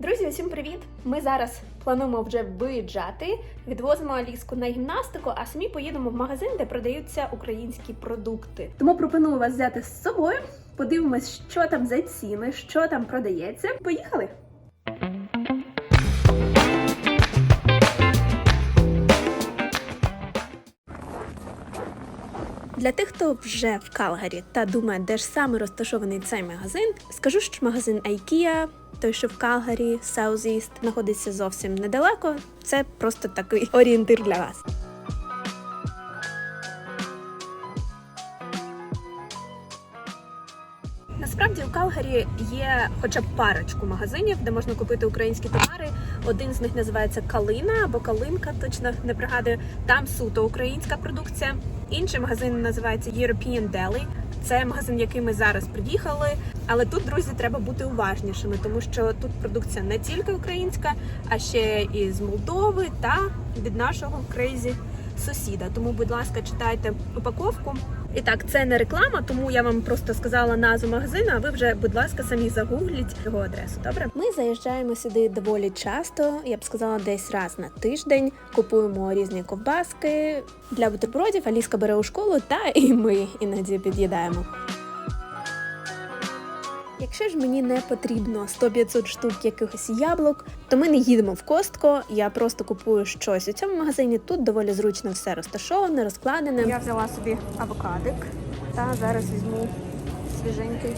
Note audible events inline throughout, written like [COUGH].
Друзі, усім привіт! Ми зараз плануємо вже виїжджати, відвозимо Аліску на гімнастику, а самі поїдемо в магазин, де продаються українські продукти. Тому пропоную вас взяти з собою. Подивимось, що там за ціни, що там продається. Поїхали! Для тих, хто вже в Калгарі та думає, де ж саме розташований цей магазин, скажу, що магазин IKEA, той, що в Калгарі, East, знаходиться зовсім недалеко. Це просто такий [LAUGHS] орієнтир для вас. Насправді у Калгарі є хоча б парочку магазинів, де можна купити українські товари. Один з них називається Калина або Калинка, точно не пригадую. Там суто українська продукція. Інший магазин називається European Deli. Це магазин, який ми зараз приїхали. Але тут, друзі, треба бути уважнішими, тому що тут продукція не тільки українська, а ще і з Молдови та від нашого крейзі сусіда. Тому, будь ласка, читайте упаковку. І так, це не реклама, тому я вам просто сказала назву магазину, а ви вже, будь ласка, самі загугліть його адресу. Добре? Ми заїжджаємо сюди доволі часто. Я б сказала, десь раз на тиждень. Купуємо різні ковбаски для бутербродів. Аліска бере у школу, та і ми іноді під'їдаємо. Якщо ж мені не потрібно 100-500 штук якихось яблук, то ми не їдемо в костко. Я просто купую щось у цьому магазині. Тут доволі зручно все розташоване, розкладене. Я взяла собі авокадик та зараз візьму свіженький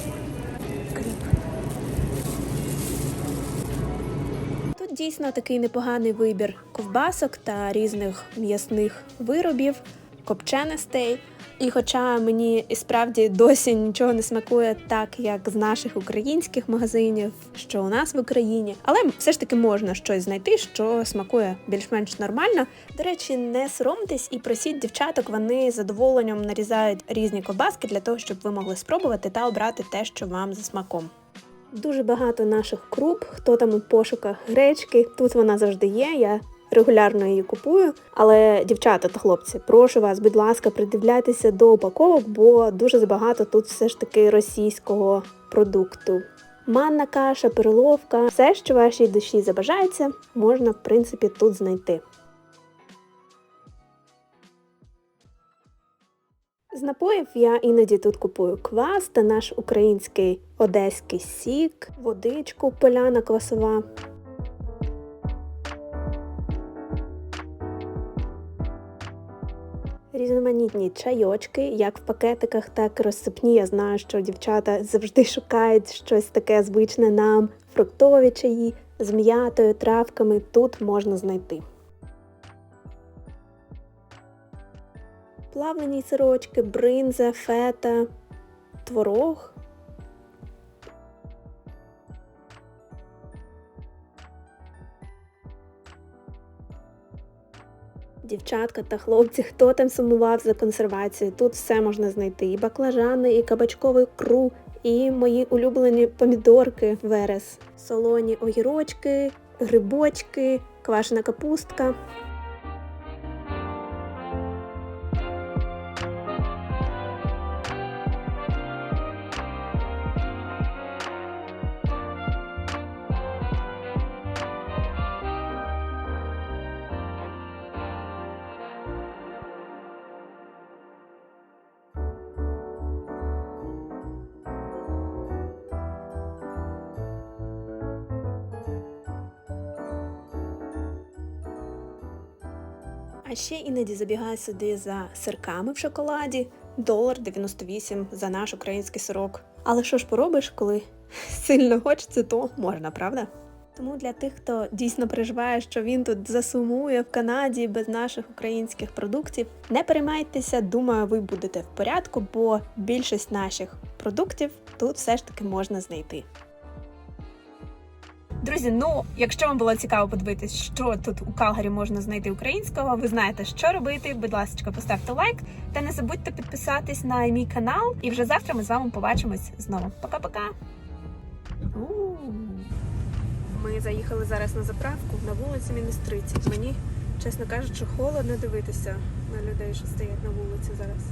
кріп. Тут дійсно такий непоганий вибір ковбасок та різних м'ясних виробів, копченостей. І хоча мені і справді досі нічого не смакує так, як з наших українських магазинів, що у нас в Україні, але все ж таки можна щось знайти, що смакує більш-менш нормально. До речі, не соромтесь і просіть дівчаток, вони з задоволенням нарізають різні ковбаски для того, щоб ви могли спробувати та обрати те, що вам за смаком. Дуже багато наших круп, хто там у пошуках гречки. Тут вона завжди є. Я регулярно її купую. Але дівчата та хлопці, прошу вас, будь ласка, придивляйтеся до упаковок, бо дуже забагато тут все ж таки російського продукту. Манна каша, перловка, все, що вашій душі забажається, можна в принципі тут знайти. З напоїв я іноді тут купую квас та наш український одеський сік, водичку поляна квасова. Різноманітні чайочки, як в пакетиках, так і розсипні. Я знаю, що дівчата завжди шукають щось таке звичне нам. Фруктові чаї з м'ятою, травками тут можна знайти. Плавлені сирочки, бринза, фета, творог. Дівчатка та хлопці, хто там сумував за консервацією, тут все можна знайти. І баклажани, і кабачковий кру, і мої улюблені помідорки верес, солоні огірочки, грибочки, квашена капустка. А ще іноді забігаю сюди за сирками в шоколаді, долар 98 за наш український сирок. Але що ж поробиш, коли [LAUGHS] сильно хочеться, то можна, правда? Тому для тих, хто дійсно переживає, що він тут засумує в Канаді без наших українських продуктів, не переймайтеся, думаю, ви будете в порядку, бо більшість наших продуктів тут все ж таки можна знайти. Друзі, ну якщо вам було цікаво подивитись, що тут у Калгарі можна знайти українського, ви знаєте, що робити. Будь ласка, поставте лайк та не забудьте підписатись на мій канал. І вже завтра ми з вами побачимось знову. Пока-пока! Ми заїхали зараз на заправку на вулиці мінус 30. Мені, чесно кажучи, холодно дивитися на людей, що стоять на вулиці зараз.